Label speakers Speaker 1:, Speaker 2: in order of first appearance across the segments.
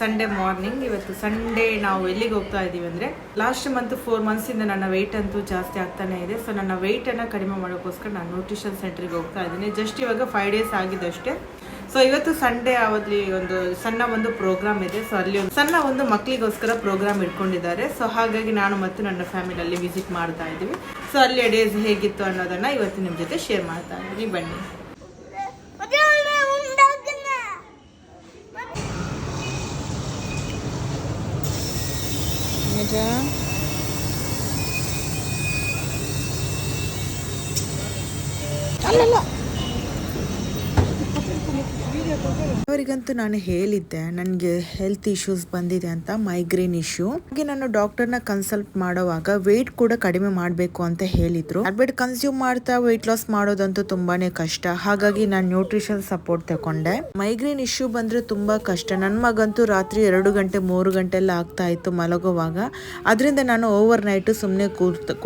Speaker 1: Sunday morning ಇವತ್ತು Sunday ನಾವು ಎಲ್ಲಿಗೆ ಹೋಗ್ತಾ ಇದ್ದೀವಿ ಅಂದರೆ ಲಾಸ್ಟ್ ಮಂತ್ ಫೋರ್ ಮಂತ್ಸಿಂದ ನನ್ನ ವೆಯ್ಟ್ ಅಂತೂ ಜಾಸ್ತಿ ಆಗ್ತಾನೆ ಇದೆ. ಸೊ ನನ್ನ ವೆಯ್ಟನ್ನು ಕಡಿಮೆ ಮಾಡೋಕ್ಕೋಸ್ಕರ ನಾನು ನ್ಯೂಟ್ರಿಷನ್ ಸೆಂಟ್ರಿಗೆ ಹೋಗ್ತಾ ಇದ್ದೀನಿ ಜಸ್ಟ್ ಇವಾಗ ಫೈವ್ ಡೇಸ್ ಆಗಿದ್ದಷ್ಟೇ. ಸೊ ಇವತ್ತು ಸಂಡೇ ಅವಲ್ಲಿ ಒಂದು ಸಣ್ಣ ಒಂದು ಪ್ರೋಗ್ರಾಮ್ ಇದೆ. ಸೊ ಅಲ್ಲಿ ಒಂದು ಸಣ್ಣ ಒಂದು ಮಕ್ಕಳಿಗೋಸ್ಕರ ಪ್ರೋಗ್ರಾಮ್ ಇಟ್ಕೊಂಡಿದ್ದಾರೆ. ಸೊ ಹಾಗಾಗಿ ನಾನು ಮತ್ತು ನನ್ನ ಫ್ಯಾಮಿಲಿ ಅಲ್ಲಿ ವಿಸಿಟ್ ಮಾಡ್ತಾ ಇದ್ದೀವಿ ಸೊ ಅಲ್ಲಿ ಡೇಸ್ ಹೇಗಿತ್ತು ಅನ್ನೋದನ್ನು ಇವತ್ತು ನಿಮ್ಮ ಜೊತೆ ಶೇರ್ ಮಾಡ್ತಾ ಇದ್ದೀನಿ ಬನ್ನಿ. এটা। আল্লাহ ಅವರಿಗಂತೂ ನಾನು ಹೇಳಿದ್ದೆ, ನನಗೆ ಹೆಲ್ತ್ ಇಶ್ಯೂಸ್ ಬಂದಿದೆ ಅಂತ ಮೈಗ್ರೇನ್ ಇಶ್ಯೂ ಹಾಗೆ ನಾನು ಡಾಕ್ಟರ್ನ ಕನ್ಸಲ್ಟ್ ಮಾಡೋವಾಗ ವೆಯ್ಟ್ ಕೂಡ ಕಡಿಮೆ ಮಾಡಬೇಕು ಅಂತ ಹೇಳಿದ್ರು. ಟ್ಯಾಬ್ಲೆಟ್ ಕನ್ಸ್ಯೂಮ್ ಮಾಡ್ತಾ ವೆಯ್ಟ್ ಲಾಸ್ ಮಾಡೋದಂತೂ ತುಂಬಾನೇ ಕಷ್ಟ. ಹಾಗಾಗಿ ನಾನು ನ್ಯೂಟ್ರಿಷನ್ ಸಪೋರ್ಟ್ ತಗೊಂಡೆ ಮೈಗ್ರೇನ್ ಇಶ್ಯೂ ಬಂದ್ರೆ ತುಂಬಾ ಕಷ್ಟ. ನನ್ನ ಮಗಂತೂ ರಾತ್ರಿ ಎರಡು ಗಂಟೆ, ಮೂರು ಗಂಟೆ ಎಲ್ಲ ಆಗ್ತಾ ಇತ್ತು ಮಲಗುವಾಗ. ಅದರಿಂದ ನಾನು ಓವರ್ ನೈಟ್ ಸುಮ್ಮನೆ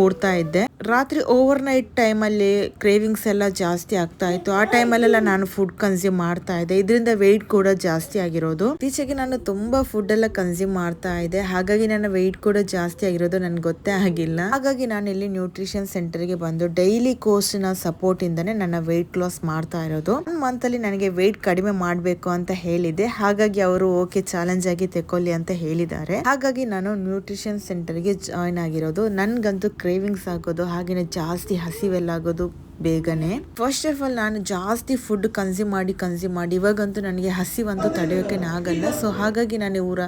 Speaker 1: ಕೂಡ್ತಾ ಇದ್ದೆ. ರಾತ್ರಿ ಓವರ್ ನೈಟ್ ಟೈಮಲ್ಲಿ ಕ್ರೇವಿಂಗ್ಸ್ ಎಲ್ಲ ಜಾಸ್ತಿ ಆಗ್ತಾ ಇತ್ತು. ಆ ಟೈಮಲ್ಲೆಲ್ಲ ನಾನು ಫುಡ್ ಕನ್ಸ್ಯೂಮ್ ಮಾಡ್ತಾ ಇದ್ದೆ. ಇದರಿಂದ ವೆಯ್ಟ್ ಕೂಡ ಜಾಸ್ತಿ ಆಗಿರೋದು. ಇತ್ತೀಚೆಗೆ ನಾನು ತುಂಬಾ ಫುಡ್ ಎಲ್ಲ ಕನ್ಸ್ಯೂಮ್ ಮಾಡ್ತಾ ಇದ್ದೆ. ಹಾಗಾಗಿ ನನ್ನ ವೆಯ್ಟ್ ಕೂಡ ಜಾಸ್ತಿ ಆಗಿರೋದು ನನ್ಗೆ ಗೊತ್ತೇ ಆಗಿಲ್ಲ. ಹಾಗಾಗಿ ನಾನು ಇಲ್ಲಿ ನ್ಯೂಟ್ರಿಷನ್ ಸೆಂಟರ್ಗೆ ಬಂದು ಡೈಲಿ ಕೋರ್ಸ್ನ ಸಪೋರ್ಟ್ ಇಂದಾನೆ ನನ್ನ ವೆಯ್ಟ್ ಲಾಸ್ ಮಾಡ್ತಾ ಇರೋದು. ಮಂತ್ ಅಲ್ಲಿ ನನಗೆ ವೆಯ್ಟ್ ಕಡಿಮೆ ಮಾಡಬೇಕು ಅಂತ ಹೇಳಿದೆ ಹಾಗಾಗಿ ಅವರು ಓಕೆ ಚಾಲೆಂಜ್ ಆಗಿ ತೆಕ್ಕೊಳ್ಳಿ ಅಂತ ಹೇಳಿದ್ದಾರೆ. ಹಾಗಾಗಿ ನಾನು ನ್ಯೂಟ್ರಿಷನ್ ಸೆಂಟರ್ಗೆ ಜಾಯ್ನ್ ಆಗಿರೋದು. ನನ್ಗಂತೂ ಕ್ರೇವಿಂಗ್ಸ್ ಆಗೋದು ಹಾಗೇನೆ ಜಾಸ್ತಿ ಹಸಿವೆಲ್ಲ ಆಗೋದು ಬೇಗನೆ. ಫಸ್ಟ್ ಆಫ್ ಆಲ್ ನಾನು ಜಾಸ್ತಿ ಫುಡ್ ಕನ್ಸ್ಯೂಮ್ ಮಾಡಿ ಕನ್ಸ್ಯೂಮ್ ಮಾಡಿ. ಇವಾಗಂತೂ ನನಗೆ ಹಸಿವಂತೂ ತಡೆಯೋಕೆ ಆಗಲ್ಲ ಸೊ ಹಾಗಾಗಿ ನಾನು ಇವರ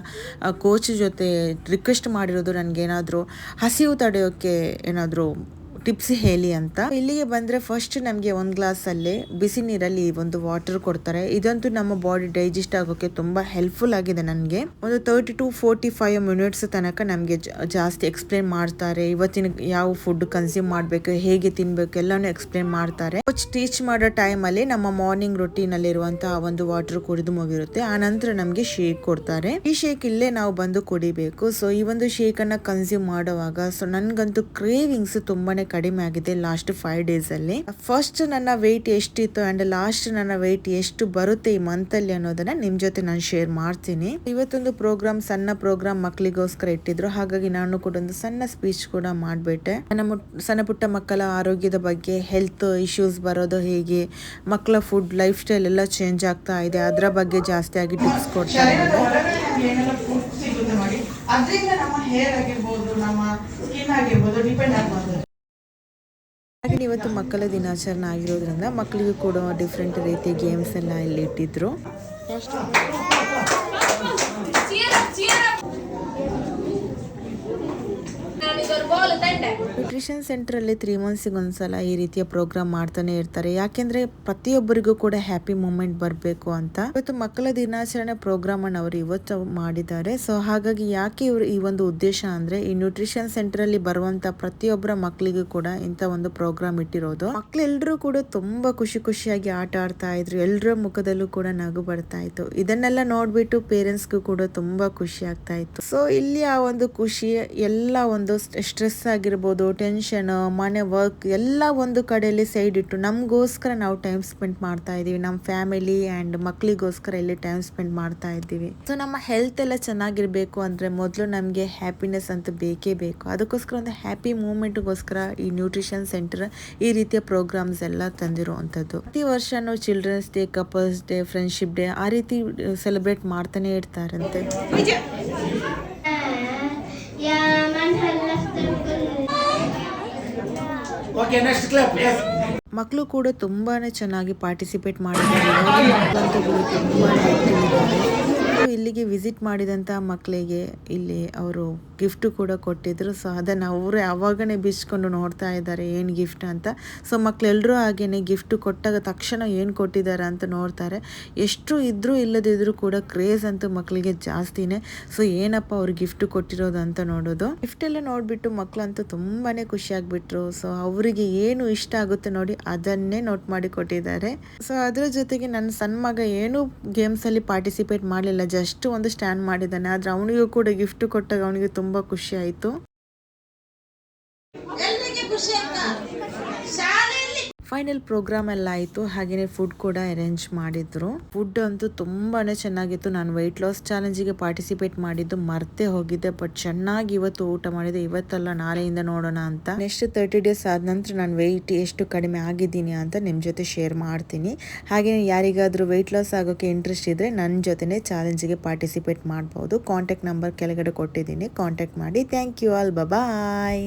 Speaker 1: ಕೋಚ್ ಜೊತೆ ರಿಕ್ವೆಸ್ಟ್ ಮಾಡಿರೋದು ನನಗೇನಾದರೂ ಹಸಿವು ತಡೆಯೋಕೆ ಏನಾದರೂ ಟಿಪ್ಸ್ ಹೇಳಿ ಅಂತ. ಇಲ್ಲಿಗೆ ಬಂದ್ರೆ ಫಸ್ಟ್ ನಮಗೆ ಒಂದು ಗ್ಲಾಸ್ ಅಲ್ಲಿ ಬಿಸಿ ನೀರಲ್ಲಿ ಒಂದು ವಾಟರ್ ಕೊಡ್ತಾರೆ. ಇದಂತೂ ನಮ್ಮ ಬಾಡಿ ಡೈಜೆಸ್ಟ್ ಆಗೋಕೆ ತುಂಬಾ ಹೆಲ್ಪ್ಫುಲ್ ಆಗಿದೆ ನನಗೆ. ಒಂದು thirty to forty five minutes ತನಕ ನಮಗೆ ಜಾಸ್ತಿ ಎಕ್ಸ್ಪ್ಲೇನ್ ಮಾಡ್ತಾರೆ. ಇವತ್ತಿನ ಯಾವ ಫುಡ್ ಕನ್ಸ್ಯೂಮ್ ಮಾಡಬೇಕು, ಹೇಗೆ ತಿನ್ಬೇಕು ಎಲ್ಲಾನು ಎಕ್ಸ್ಪ್ಲೇನ್ ಮಾಡ್ತಾರೆ. ಕೋಚ್ ಟೀಚ್ ಮಾಡೋ ಟೈಮ್ ಅಲ್ಲಿ ನಮ್ಮ ಮಾರ್ನಿಂಗ್ ರೊಟೀನ್ ಅಲ್ಲಿ ಇರುವಂತಹ ಒಂದು ವಾಟರ್ ಕುಡಿದು ಮುಗಿರುತ್ತೆ. ಆ ನಂತರ ನಮಗೆ ಶೇಕ್ ಕೊಡ್ತಾರೆ. ಈ ಶೇಕ್ ಇಲ್ಲೇ ನಾವು ಬಂದು ಕುಡಿಬೇಕು. ಸೊ ಈ ಒಂದು ಶೇಕ್ ಅನ್ನ ಕನ್ಸ್ಯೂಮ್ ಮಾಡುವಾಗ ಸೊ ನನ್ಗಂತೂ ಕ್ರೇವಿಂಗ್ಸ್ ತುಂಬಾನೇ ಕಡಿಮೆ ಆಗಿದೆ ಲಾಸ್ಟ್ ಫೈವ್ ಡೇಸ್ ಅಲ್ಲಿ. ಫಸ್ಟ್ ನನ್ನ ವೆಯ್ಟ್ ಎಷ್ಟಿತ್ತು ಅಂಡ್ ಲಾಸ್ಟ್ ನನ್ನ ವೆಯ್ಟ್ ಎಷ್ಟು ಬರುತ್ತೆ ಈ ಮಂತ್ ಅಲ್ಲಿ ಅನ್ನೋದನ್ನ ನಿಮ್ ಜೊತೆ ನಾನು ಶೇರ್ ಮಾಡ್ತೀನಿ. ಇವತ್ತೊಂದು ಪ್ರೋಗ್ರಾಮ್ ಸಣ್ಣ ಪ್ರೋಗ್ರಾಮ್ ಮಕ್ಕಳಿಗೋಸ್ಕರ ಇಟ್ಟಿದ್ರು. ಹಾಗಾಗಿ ನಾನು ಕೂಡ ಒಂದು ಸಣ್ಣ ಸ್ಪೀಚ್ ಕೂಡ ಮಾಡ್ಬಿಟ್ಟೆ. ನಮ್ಮ ಸಣ್ಣ ಪುಟ್ಟ ಮಕ್ಕಳ ಆರೋಗ್ಯದ ಬಗ್ಗೆ ಹೆಲ್ತ್ ಇಶ್ಯೂಸ್ ಬರೋದು ಹೇಗೆ ಮಕ್ಕಳ ಫುಡ್ ಲೈಫ್ ಸ್ಟೈಲ್ ಎಲ್ಲ ಚೇಂಜ್ ಆಗ್ತಾ ಇದೆ. ಅದರ ಬಗ್ಗೆ ಜಾಸ್ತಿ ಆಗಿ ಟಿಪ್ಸ್ ಕೊಡ್ತಾರೆ
Speaker 2: ಏನೆಲ್ಲ
Speaker 1: ಹಾಗೆ ಇವತ್ತು ಮಕ್ಕಳ ದಿನಾಚರಣೆ ಆಗಿರೋದ್ರಿಂದ ಮಕ್ಕಳಿಗೂ ಕೂಡ ಡಿಫ್ರೆಂಟ್ ರೀತಿಯ ಗೇಮ್ಸ್ ಎಲ್ಲ ಇಲ್ಲಿ ಇಟ್ಟಿದ್ರು. ಸೆಂಟರ್ ಅಲ್ಲಿ ತ್ರೀ ಮಂತ್ಸಿಗೆ ಒಂದ್ಸಲ ಈ ರೀತಿಯ ಪ್ರೋಗ್ರಾಮ್ ಮಾಡ್ತಾನೆ ಇರ್ತಾರೆ. ಯಾಕೆಂದ್ರೆ ಪ್ರತಿಯೊಬ್ಬರಿಗೂ ಕೂಡ ಹ್ಯಾಪಿ ಮೂಮೆಂಟ್ ಬರಬೇಕು ಅಂತ. ಇವತ್ತು ಮಕ್ಕಳ ದಿನಾಚರಣೆ ಪ್ರೋಗ್ರಾಮ್ ಅನ್ನು ಅವರು ಇವತ್ತು ಮಾಡಿದ್ದಾರೆ. ಸೊ ಹಾಗಾಗಿ ಯಾಕೆ ಇವರು ಈ ಒಂದು ಉದ್ದೇಶ ಅಂದ್ರೆ ಈ ನ್ಯೂಟ್ರಿಷನ್ ಸೆಂಟರ್ ಅಲ್ಲಿ ಬರುವಂತ ಪ್ರತಿಯೊಬ್ಬರ ಮಕ್ಕಳಿಗೂ ಕೂಡ ಇಂತ ಒಂದು ಪ್ರೋಗ್ರಾಮ್ ಇಟ್ಟಿರೋದು. ಮಕ್ಕಳೆಲ್ಲರೂ ಕೂಡ ತುಂಬಾ ಖುಷಿ ಖುಷಿಯಾಗಿ ಆಟ ಆಡ್ತಾ ಇದ್ರು. ಎಲ್ಲರ ಮುಖದಲ್ಲೂ ಕೂಡ ನಗು ಬರ್ತಾ ಇತ್ತು. ಇದನ್ನೆಲ್ಲ ನೋಡ್ಬಿಟ್ಟು ಪೇರೆಂಟ್ಸ್ಗೂ ಕೂಡ ತುಂಬಾ ಖುಷಿ ಆಗ್ತಾ ಇತ್ತು. ಸೊ ಇಲ್ಲಿ ಆ ಒಂದು ಖುಷಿ, ಎಲ್ಲ ಒಂದು ಸ್ಟ್ರೆಸ್ ಆಗಿರ್ಬೋದು ಟೆನ್ಷನ್ ಟೆನ್ಷನ್ ಮನೆ ವರ್ಕ್ ಎಲ್ಲ ಒಂದು ಕಡೆಯಲ್ಲಿ ಸೈಡ್ ಇಟ್ಟು ನಮಗೋಸ್ಕರ ನಾವು ಟೈಮ್ ಸ್ಪೆಂಡ್ ಮಾಡ್ತಾ ಇದ್ದೀವಿ. ನಮ್ಮ ಫ್ಯಾಮಿಲಿ ಆ್ಯಂಡ್ ಮಕ್ಕಳಿಗೋಸ್ಕರ ಇಲ್ಲಿ ಟೈಮ್ ಸ್ಪೆಂಡ್ ಮಾಡ್ತಾ ಇದ್ದೀವಿ. ಸೊ ನಮ್ಮ ಹೆಲ್ತ್ ಎಲ್ಲ ಚೆನ್ನಾಗಿರಬೇಕು ಅಂದರೆ ಮೊದಲು ನಮಗೆ ಹ್ಯಾಪಿನೆಸ್ ಅಂತ ಬೇಕೇ ಬೇಕು. ಅದಕ್ಕೋಸ್ಕರ ಒಂದು ಹ್ಯಾಪಿ ಮೂಮೆಂಟ್ಗೋಸ್ಕರ ಈ ನ್ಯೂಟ್ರಿಷನ್ ಸೆಂಟರ್ ಈ ರೀತಿಯ ಪ್ರೋಗ್ರಾಮ್ಸ್ ಎಲ್ಲ ತಂದಿರುವಂಥದ್ದು. ಪ್ರತಿ ವರ್ಷ ನಾವು children's day couples day friendship day ಆ ರೀತಿ uh, ಸೆಲೆಬ್ರೇಟ್ ಮಾಡ್ತಾನೆ ಇರ್ತಾರಂತೆ.
Speaker 3: Yeah, man, I.
Speaker 2: Okay next clap S
Speaker 1: ಮಕ್ಕಳು ಕೂಡ ತುಂಬಾನೇ ಚೆನ್ನಾಗಿ ಪಾರ್ಟಿಸಿಪೇಟ್ ಮಾಡಿದ್ದಾರೆ ಕೂಡ ಇದ್ದಾರೆ. ಇವತ್ತು ಇಲ್ಲಿಗೆ ವಿಸಿಟ್ ಮಾಡಿದಂತ ಮಕ್ಕಳಿಗೆ ಇಲ್ಲಿ ಅವರು ಗಿಫ್ಟ್ ಕೂಡ ಕೊಟ್ಟಿದ್ರು. ಸೊ ಅದನ್ನ ಅವರು ಯಾವಾಗನೇ ಬಿಚ್ಕೊಂಡು ನೋಡ್ತಾ ಇದ್ದಾರೆ, ಏನು ಗಿಫ್ಟ್ ಅಂತ. ಸೊ ಮಕ್ಕಳೆಲ್ಲರೂ ಹಾಗೇನೆ ಗಿಫ್ಟ್ ಕೊಟ್ಟಾಗ ತಕ್ಷಣ ಏನು ಕೊಟ್ಟಿದ್ದಾರೆ ಅಂತ ನೋಡ್ತಾರೆ. ಎಷ್ಟು ಇದ್ದರೂ ಇಲ್ಲದಿದ್ದರೂ ಕೂಡ ಕ್ರೇಜ್ ಅಂತೂ ಮಕ್ಕಳಿಗೆ ಜಾಸ್ತಿನೇ. ಸೊ ಏನಪ್ಪ ಅವ್ರು ಗಿಫ್ಟ್ ಕೊಟ್ಟಿರೋದು ಅಂತ ನೋಡೋದು. ಗಿಫ್ಟ್ ಎಲ್ಲ ನೋಡ್ಬಿಟ್ಟು ಮಕ್ಕಳಂತೂ ತುಂಬಾನೇ ಖುಷಿಯಾಗಿಬಿಟ್ರು ಸೊ ಅವರಿಗೆ ಏನು ಇಷ್ಟ ಆಗುತ್ತೆ ನೋಡಿ ಅದನ್ನೇ ನೋಟ್ ಮಾಡಿ ಕೊಟ್ಟಿದ್ದಾರೆ. ಸೊ ಅದರ ಜೊತೆಗೆ ನನ್ನ ಸಣ್ಣ ಮಗ ಏನು ಗೇಮ್ಸಲ್ಲಿ ಪಾರ್ಟಿಸಿಪೇಟ್ ಮಾಡಲಿಲ್ಲ. ಜಸ್ಟ್ ಒಂದು ಸ್ಟ್ಯಾಂಡ್ ಮಾಡಿದ್ದಾನೆ. ಆದರೆ ಅವನಿಗೂ ಕೂಡ ಗಿಫ್ಟ್ ಕೊಟ್ಟಾಗ ಅವನಿಗೆ ತುಂಬಾ ಖುಷಿ ಆಯ್ತು. ಫೈನಲ್ ಪ್ರೋಗ್ರಾಮ್ ಎಲ್ಲ ಆಯಿತು ಹಾಗೆಯೇ ಫುಡ್ ಕೂಡ ಅರೇಂಜ್ ಮಾಡಿದ್ರು. ಫುಡ್ ಅಂತೂ ತುಂಬಾ ಚೆನ್ನಾಗಿತ್ತು. ನಾನು ವೆಯ್ಟ್ ಲಾಸ್ ಚಾಲೆಂಜಿಗೆ ಪಾರ್ಟಿಸಿಪೇಟ್ ಮಾಡಿದ್ದು, ಮರ್ತೆ ಹೋಗಿದ್ದೆ ಬಟ್ ಚೆನ್ನಾಗಿ ಇವತ್ತು ಊಟ ಮಾಡಿದೆ. ಇವತ್ತಲ್ಲ ನಾಳೆಯಿಂದ ನೋಡೋಣ ಅಂತ. ನೆಕ್ಸ್ಟ್ ತರ್ಟಿ ಡೇಸ್ ಆದ ನಂತರ ನಾನು ವೆಯ್ಟ್ ಎಷ್ಟು ಕಡಿಮೆ ಆಗಿದ್ದೀನಿ ಅಂತ ನಿಮ್ಮ ಜೊತೆ ಶೇರ್ ಮಾಡ್ತೀನಿ. ಹಾಗೆಯೇ ಯಾರಿಗಾದರೂ ವೆಯ್ಟ್ ಲಾಸ್ ಆಗೋಕ್ಕೆ ಇಂಟ್ರೆಸ್ಟ್ ಇದ್ರೆ ನನ್ನ ಜೊತೆನೇ ಚಾಲೆಂಜಿಗೆ ಪಾರ್ಟಿಸಿಪೇಟ್ ಮಾಡ್ಬೋದು. ಕಾಂಟ್ಯಾಕ್ಟ್ ನಂಬರ್ ಕೆಳಗಡೆ ಕೊಟ್ಟಿದ್ದೀನಿ. ಕಾಂಟ್ಯಾಕ್ಟ್ ಮಾಡಿ. Thank you all bye